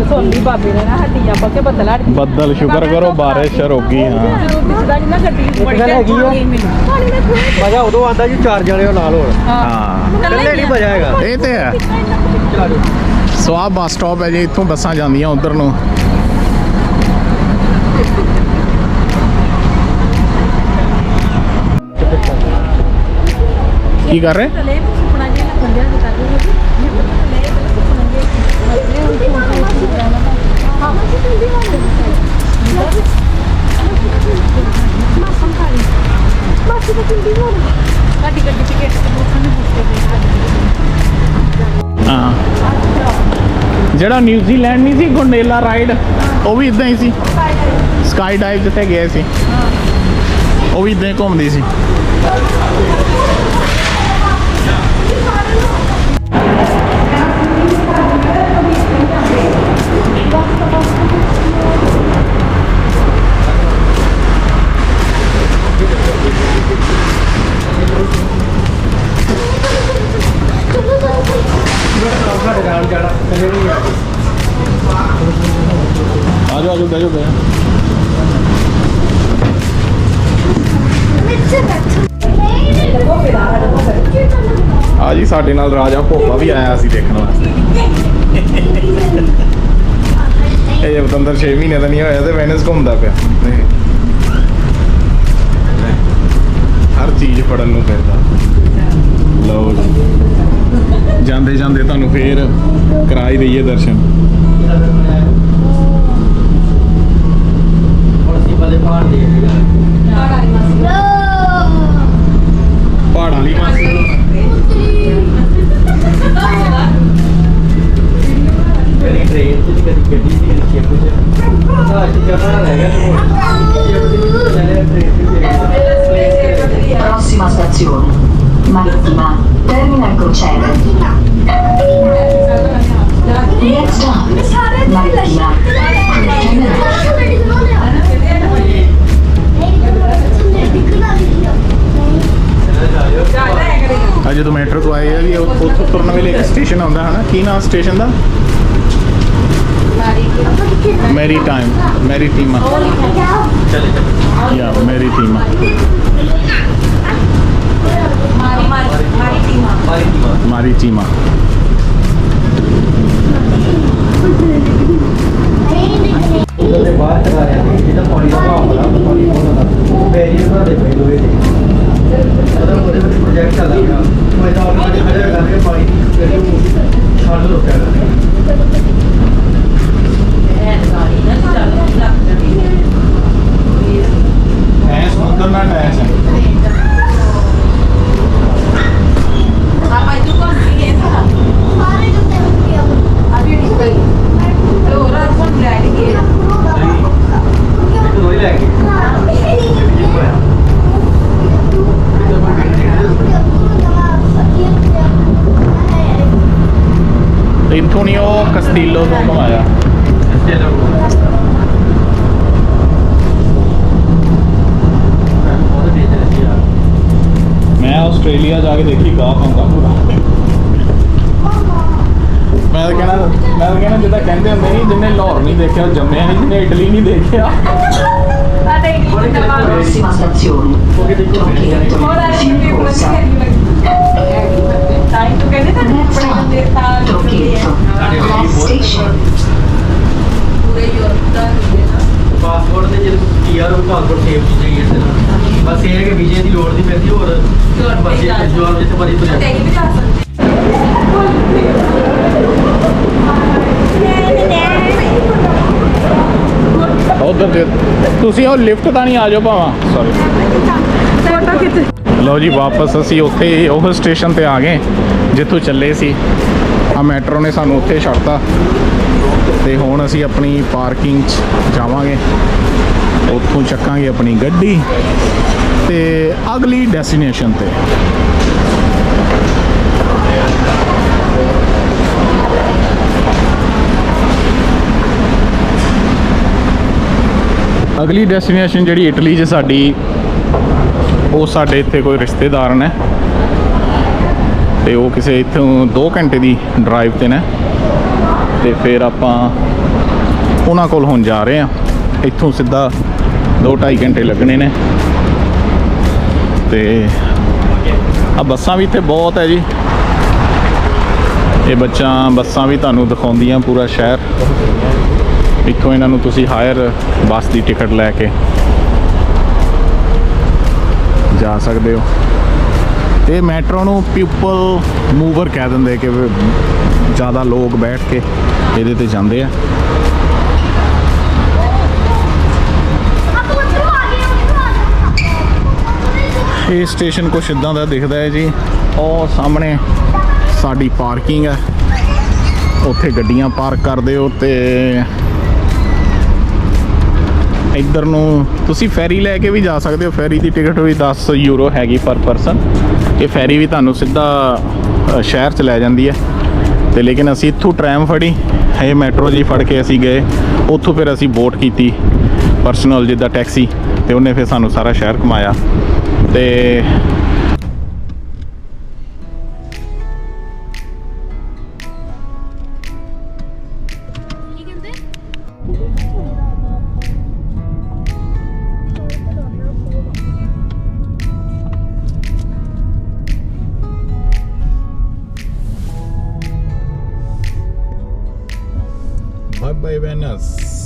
ਗੱਲ ਸੁਣ ਲਈ ਬਾਬੇ ਨੇ ਨਾ ਹੱਡੀਆਂ ਪੱਕੇ ਬੱਦਲ ਸ਼ੁਕਰ ਕਰੋ ਬਾਰਿਸ਼ ਰੁਕੀ ਹਾਂ ਜਦੋਂ ਦਿਸਦਾ ਨਹੀਂ ਨਾ ਗੱਡੀ ਬੜੀ ਗੱਲ ਹੈਗੀ ਆ। ਟੈਨਸ਼ਨ ਹੋਈ ਮੈਨੂੰ ਮਜ਼ਾ ਉਦੋਂ ਆਉਂਦਾ ਜੀ ਚਾਰ ਜਣੇ ਹੋ। ਨਾਲ ਹੋਣ ਹਾਂ ਇਕੱਲੇ ਨਹੀਂ ਮਜ਼ਾ ਹੈਗਾ। ਇਹ ਤੇ ਹੈ। ਸੋ ਆਹ ਬੱਸ ਸਟਾਪ ਹੈ ਜੀ ਇੱਥੋਂ ਬੱਸਾਂ ਜਾਂਦੀਆਂ ਉਧਰ ਨੂੰ। ਕੀ ਕਰ ਰਹੇ? ਸਾਡੀ ਗੱਡੀ ਟਿਕਟ ਤੇ ਬੁੱਕਾਂ ਨੇ ਬੁੱਕ ਕੇ ਹਾਂ ਜਿਹੜਾ ਨਿਊਜ਼ੀਲੈਂਡ ਨਹੀਂ ਸੀ ਗੋਂਡੇਲਾ ਰਾਈਡ ਉਹ ਵੀ ਇਦਾਂ ਹੀ ਸੀ। ਸਕਾਈ ਡਾਈਵ ਜਿੱਥੇ ਗਏ ਸੀ। ਉਹ ਵੀ ਇਦਾਂ ਹੀ ਘੁੰਮਦੀ ਸੀ। ਆ ਜੀ, ਸਾਡੇ ਨਾਲ ਰਾਜਾ ਭੋਪਾ ਵੀ ਆਇਆ ਸੀ ਦੇਖਣ ਵਾਸਤੇ। ਇਹ ਜੇ 6 ਮਹੀਨੇ ਦਾ ਨਹੀਂ ਹੋਇਆ ਤੇ ਵੈਨਸ ਘੁੰਮਦਾ ਪਿਆ। ਹਰ ਚੀਜ਼ ਫੜਨ ਨੂੰ ਫਿਰਦਾ। ਲਓ ਜੀ। ਜਾਂਦੇ ਜਾਂਦੇ ਤੁਹਾਨੂੰ ਫੇਰ ਕਰਾ ਹੀ ਦਈਏ ਦਰਸ਼ਨ। ਹੁਣ ਸੀ ਬਲੇ ਪਹਾੜ ਦੇ ਪਹਾੜਾਂ Prossima stazione. Marittima. Terminal crociere. Next stop. Marittima. Terminal. ਆ ਜਦੋਂ ਮੈਟਰੋ ਤੋਂ ਆਏ ਆ ਵੀ ਉੱਥੋਂ ਤੁਰਨ ਵੇਲੇ ਇੱਕ ਸਟੇਸ਼ਨ ਆਉਂਦਾ ਹਨਾ ਕੀ ਨਾਮ ਸਟੇਸ਼ਨ ਦਾ ਮੈਰੀ ਟਾਈਮ ਮੈਰੀ ਟੀਮਾ ਯਾ ਮੈਰੀ ਟੀਮਾ ਮਾਰੀ ਟੀਮਾ ਉਹਦੇ ਬਾਅਦ ਚਲਾ ਰਿਹਾ ਜਿਹਦਾ ਪਾਣੀ ਦਾ ਭਾਅ ਬੜਾ ਪਾਣੀ ਬਹੁਤ ਦਾ ਬੈਰੀਅਰ ਦੇ ਪਏ ਲੋਹੇ ਦੇ ਉਹਦਾ ਉਹਦੇ ਵਿੱਚ ਪ੍ਰੋਜੈਕਟ ਚੱਲ ਰਿਹਾ ਉਹ ਇਹਦਾ ਆਲਰੇਡੀ ਖੜਾ ਕਰਕੇ ਪਾਣੀ ਦੀ ਛੱਡ ਰੁਕਿਆ ਕਰਦਾ ਐ ਸਮੁੰਦਰ ਨਾਲ ਅਟੈਚ ਹੈ ਇੱਕ ਦੋਈ ਲੈ ਗਏ ਇੱਕ ਹੋਇਆ ਤੇ ਇੱਥੋਂ ਨਹੀਂ ਉਹ ਕਸਤੀਲੋ ਤੋਂ ਘਮਾਇਆ ਚਲੋ ਬਹੁਤ ਡੇਂਜਰ ਸੀ ਯਾਰ ਮੈਂ ਆਸਟ੍ਰੇਲੀਆ ਜਾ ਕੇ ਦੇਖੀ ਗਾਹ ਪਾਉਂਦਾ ਪੂਰਾ ਮੈਂ ਤਾਂ ਕਹਿਣਾ ਮੈਂ ਤਾਂ ਕਹਿਣਾ ਜਿੱਦਾਂ ਕਹਿੰਦੇ ਹੁੰਦੇ ਨਹੀਂ ਜਿਹਨੇ ਲਾਹੌਰ ਨਹੀਂ ਦੇਖਿਆ ਉਹ ਜੰਮਿਆ ਨਹੀਂ ਜਿਹਨੇ ਇਟਲੀ ਨਹੀਂ ਦੇਖਿਆ Prossima stazione. ਉਹਦੇ ਦੇਖੋ Trochetto. Corsa. Next stop. Trochetto. Last station. Passport ਤੇ ਜੇ ਪੀਆਰ ਉਹ ਪਾਸਪੋਰਟ ਸੇਵ ਦੀ ਚਾਹੀਏ ਇਸ ਤਰ੍ਹਾਂ ਬਸ ਇਹ ਹੈ ਕਿ ਵੀਜ਼ੇ ਦੀ ਲੋੜ ਨਹੀਂ ਪੈਂਦੀ ਹੋਰ ਬਸ ਇਹ ਉਧਰ ਦੇ ਤੁਸੀਂ ਉਹ ਲਿਫਟ ਤਾਂ ਨਹੀਂ ਆ ਜਾਓ ਭਾਵਾਂ। ਸੌਰੀ ਫੋਟੋ ਖਿੱਚ। ਲਓ ਜੀ ਵਾਪਸ ਅਸੀਂ ਉੱਥੇ ਉਹ ਸਟੇਸ਼ਨ ਤੇ ਆ ਗਏ। ਜਿੱਥੋਂ ਚੱਲੇ ਸੀ। ਆ ਮੈਟਰੋ ਨੇ ਸਾਨੂੰ ਉੱਥੇ ਛੱਡਤਾ। ਤੇ ਹੁਣ ਅਸੀਂ ਆਪਣੀ ਪਾਰਕਿੰਗ 'ਚ ਜਾਵਾਂਗੇ। ਉੱਥੋਂ ਚੱਕਾਂਗੇ ਆਪਣੀ ਗੱਡੀ। ਤੇ ਅਗਲੀ ਡੈਸਟੀਨੇਸ਼ਨ ਤੇ। ਅਗਲੀ ਡੈਸਟੀਨੇਸ਼ਨ ਜਿਹੜੀ ਇਟਲੀ 'ਚ ਸਾਡੀ, ਉਹ ਸਾਡੇ ਇੱਥੇ ਕੋਈ ਰਿਸ਼ਤੇਦਾਰ ਨੇ। ਤੇ ਉਹ ਕਿਸੇ ਇੱਥੋਂ 2 ਘੰਟੇ ਦੀ ਡਰਾਈਵ ਤੇ ਨੇ। ਤੇ ਫਿਰ ਆਪਾਂ ਉਹਨਾਂ ਕੋਲ ਹੁਣ ਜਾ ਰਹੇ ਆ ਇੱਥੋਂ ਸਿੱਧਾ 2.5 ਘੰਟੇ ਲੱਗਣੇ ਨੇ। ਤੇ ਆ ਬੱਸਾਂ ਵੀ ਇੱਥੇ ਬਹੁਤ ਹੈ ਜੀ। ਇਹ ਬੱਚਾ ਬੱਸਾਂ ਵੀ ਤੁਹਾਨੂੰ ਦਿਖਾਉਂਦੀਆਂ ਪੂਰਾ ਸ਼ਹਿਰ। ਇੱਥੋਂ ਇਹਨਾਂ ਨੂੰ ਤੁਸੀਂ ਹਾਇਰ ਬੱਸ ਦੀ ਟਿਕਟ ਲੈ ਕੇ ਜਾ ਸਕਦੇ ਹੋ। ਇਹ ਮੈਟਰੋ ਨੂੰ ਪੀਪਲ ਮੂਵਰ ਕਹਿ ਦਿੰਦੇ ਕਿ ਜ਼ਿਆਦਾ ਲੋਕ ਬੈਠ ਕੇ ਇਹਦੇ ਤੇ ਜਾਂਦੇ ਆ। ਇਹ ਸਟੇਸ਼ਨ ਕੁਛ ਇਦਾਂ ਦਾ ਦਿਖਦਾ ਹੈ ਜੀ। ਉਹ ਸਾਹਮਣੇ ਸਾਡੀ ਪਾਰਕਿੰਗ ਹੈ। ਉੱਥੇ ਗੱਡੀਆਂ ਪਾਰਕ ਕਰਦੇ ਹੋ ਤੇ ਇੱਧਰ ਨੂੰ ਤੁਸੀਂ ਫੈਰੀ ਲੈ ਕੇ ਵੀ ਜਾ ਸਕਦੇ ਹੋ। ਫੈਰੀ ਦੀ ਟਿਕਟ ਵੀ 10 ਯੂਰੋ ਹੈਗੀ ਪਰ ਪਰਸਨ। ਇਹ ਫੈਰੀ ਵੀ ਤੁਹਾਨੂੰ ਸਿੱਧਾ ਸ਼ਹਿਰ ਚ ਲੈ ਜਾਂਦੀ ਹੈ। ਤੇ ਲੇਕਿਨ ਅਸੀਂ ਇੱਥੋਂ ਟ੍ਰੈਮ ਫੜੀ। ਇਹ ਮੈਟਰੋ ਜੀ ਫੜ ਕੇ ਅਸੀਂ ਗਏ। ਉੱਥੋਂ ਫਿਰ ਅਸੀਂ ਬੋਟ ਕੀਤੀ ਪਰਸਨਲ ਜਿੱਦਾਂ ਟੈਕਸੀ। ਤੇ ਉਹਨੇ ਫਿਰ ਸਾਨੂੰ ਸਾਰਾ ਸ਼ਹਿਰ ਘੁਮਾਇਆ। ਤੇ by Venus.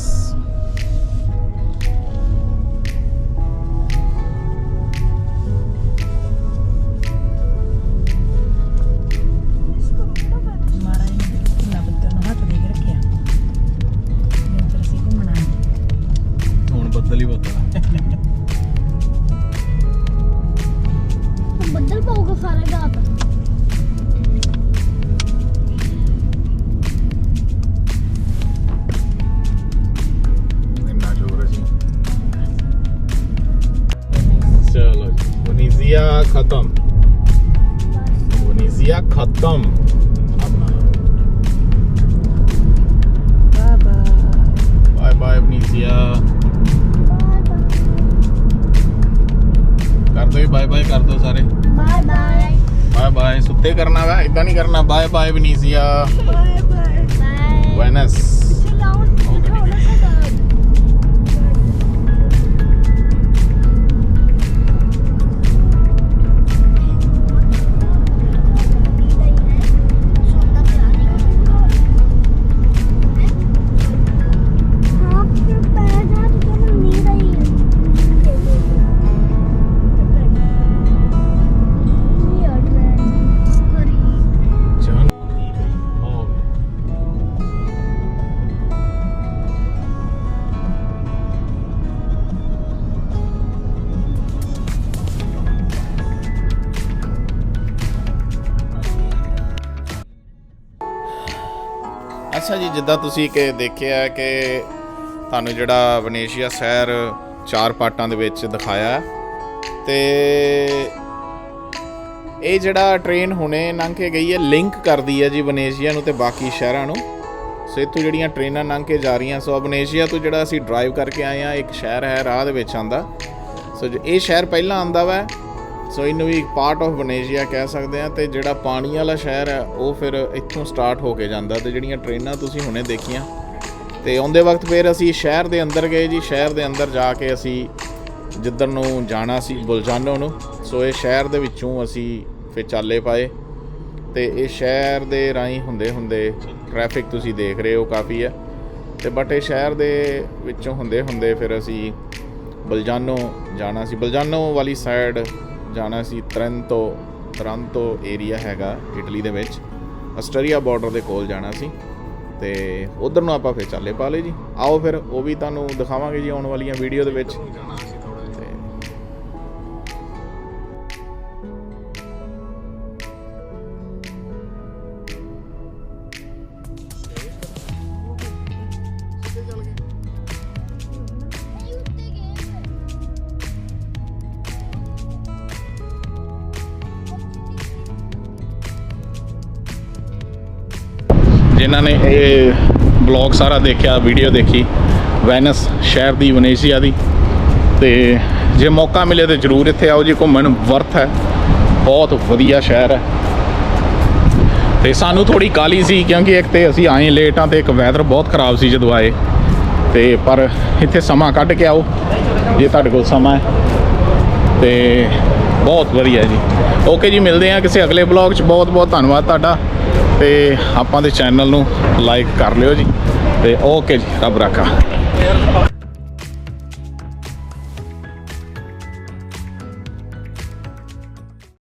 दिया खत्म। बाय बाय अपनीसिया कर दो बाय बाय कर दो सारे बाय बाय बाय बाय सुते करना इतना नहीं करना। बाय बाय बनीसिया ਅੱਛਾ ਜੀ, ਜਿੱਦਾਂ ਤੁਸੀਂ ਕਿ ਦੇਖਿਆ ਕਿ ਤੁਹਾਨੂੰ ਜਿਹੜਾ ਵਨੇਸ਼ੀਆ ਸ਼ਹਿਰ ਚਾਰ ਪਾਰਟਾਂ ਦੇ ਵਿੱਚ ਦਿਖਾਇਆ ਹੈ। ਤੇ ਇਹ ਜਿਹੜਾ ਟ੍ਰੇਨ ਹੁਣੇ ਲੰਘ ਕੇ ਗਈ ਹੈ ਲਿੰਕ ਕਰਦੀ ਹੈ ਜੀ ਵਨੇਸ਼ੀਆ ਨੂੰ ਤੇ ਬਾਕੀ ਸ਼ਹਿਰਾਂ ਨੂੰ ਸੋ ਇੱਥੋਂ ਜਿਹੜੀਆਂ ਟ੍ਰੇਨਾਂ ਲੰਘ ਕੇ ਜਾ ਰਹੀਆਂ, ਸੋ ਵਨੇਸ਼ੀਆ ਤੋਂ ਜਿਹੜਾ ਅਸੀਂ ਡਰਾਈਵ ਕਰਕੇ ਆਏ ਆ ਇੱਕ ਸ਼ਹਿਰ ਹੈ ਰਾਹ ਦੇ ਵਿੱਚ ਆਂਦਾ ਸੋ ਜੇ ਇਹ ਸ਼ਹਿਰ ਪਹਿਲਾਂ ਆਂਦਾ ਵਾ ਸੋ ਇਹਨੂੰ ਵੀ ਇੱਕ ਪਾਰਟ ਆਫ ਵਨੇਸ਼ੀਆ ਕਹਿ ਸਕਦੇ ਆ ਤੇ ਜਿਹੜਾ ਪਾਣੀ ਵਾਲਾ ਸ਼ਹਿਰ ਹੈ, ਉਹ ਫਿਰ ਇੱਥੋਂ ਸਟਾਰਟ ਹੋ ਕੇ ਜਾਂਦਾ ਤੇ ਜਿਹੜੀਆਂ ਟ੍ਰੇਨਾਂ ਤੁਸੀਂ ਹੁਣੇ ਦੇਖੀਆਂ। ਤੇ ਆਉਂਦੇ ਵਕਤ ਫਿਰ ਅਸੀਂ ਸ਼ਹਿਰ ਦੇ ਅੰਦਰ ਗਏ ਜੀ, ਸ਼ਹਿਰ ਦੇ ਅੰਦਰ ਜਾ ਕੇ ਅਸੀਂ ਜਿੱਧਰ ਨੂੰ ਜਾਣਾ ਸੀ, ਬੁਲਜਾਨੋ ਨੂੰ। ਸੋ ਇਹ ਸ਼ਹਿਰ ਦੇ ਵਿੱਚੋਂ ਅਸੀਂ ਫਿਰ ਚਾਲੇ ਪਾਏ ਤੇ ਇਹ ਸ਼ਹਿਰ ਦੇ ਰਾਹੀਂ ਹੁੰਦੇ ਹੁੰਦੇ ਟ੍ਰੈਫਿਕ ਤੁਸੀਂ ਦੇਖ ਰਹੇ ਹੋ ਕਾਫੀ ਹੈ। ਤੇ ਬਟ ਇਹ ਸ਼ਹਿਰ ਦੇ ਵਿੱਚੋਂ ਹੁੰਦੇ ਹੁੰਦੇ ਫਿਰ ਅਸੀਂ ਬਲਜਾਨੋ ਜਾਣਾ ਸੀ। ਬਲਜਾਨੋ ਵਾਲੀ ਸਾਈਡ ਜਾਣਾ ਸੀ ਤਰੰਤੋ ਤਰੰਤੋ ਏਰੀਆ ਹੈਗਾ ਇਟਲੀ ਦੇ ਵਿੱਚ। ਅਸਟਰੀਆ ਬਾਰਡਰ ਦੇ ਕੋਲ ਜਾਣਾ ਸੀ ਤੇ ਉਧਰ ਨੂੰ ਆਪਾਂ ਫਿਰ ਚੱਲੇ ਪਾ ਲਏ ਜੀ। ਆਓ ਫਿਰ, ਉਹ ਵੀ ਤੁਹਾਨੂੰ ਦਿਖਾਵਾਂਗੇ ਜੀ ਆਉਣ ਵਾਲੀਆਂ ਵੀਡੀਓ ਦੇ ਵਿੱਚ। ਜਿਨ੍ਹਾਂ ਨੇ ਇਹ ਬਲੌਗ ਸਾਰਾ ਦੇਖਿਆ ਵੀਡੀਓ ਦੇਖੀ, ਵੈਨਸ, ਸ਼ਹਿਰ ਦੀ, ਵਨੇਸ਼ੀਆ ਦੀ। ਤੇ ਜੇ ਮੌਕਾ ਮਿਲੇ ਤੇ ਜਰੂਰ ਇੱਥੇ ਆਓ ਜੀ, ਘੁੰਮਣ। ਵਰਥ ਹੈ। ਬਹੁਤ ਵਧੀਆ ਸ਼ਹਿਰ ਹੈ। ਤੇ ਸਾਨੂੰ ਥੋੜੀ ਕਾਲੀ ਸੀ, ਕਿਉਂਕਿ ਇੱਕ ਤੇ ਅਸੀਂ ਆਏ ਲੇਟ ਆ ਤੇ ਇੱਕ ਵੈਦਰ ਬਹੁਤ ਖਰਾਬ ਸੀ ਜਦੋਂ ਆਏ। ਤੇ ਪਰ ਇੱਥੇ ਸਮਾਂ ਕੱਢ ਕੇ ਆਓ, ਜੇ ਤੁਹਾਡੇ ਕੋਲ ਸਮਾਂ ਹੈ। ਤੇ ਬਹੁਤ ਵਧੀਆ ਜੀ। ਓਕੇ ਜੀ, ਮਿਲਦੇ ਆ ਕਿਸੇ ਅਗਲੇ ਬਲੌਗ 'ਚ। ਬਹੁਤ ਬਹੁਤ ਧੰਨਵਾਦ ਤੁਹਾਡਾ। ਤੇ ਆਪਾਂ ਦੇ ਚੈਨਲ ਨੂੰ ਲਾਈਕ ਕਰ ਲਿਓ ਜੀ ਤੇ ਓਕੇ ਜੀ ਰੱਬ ਰਾਖਾ।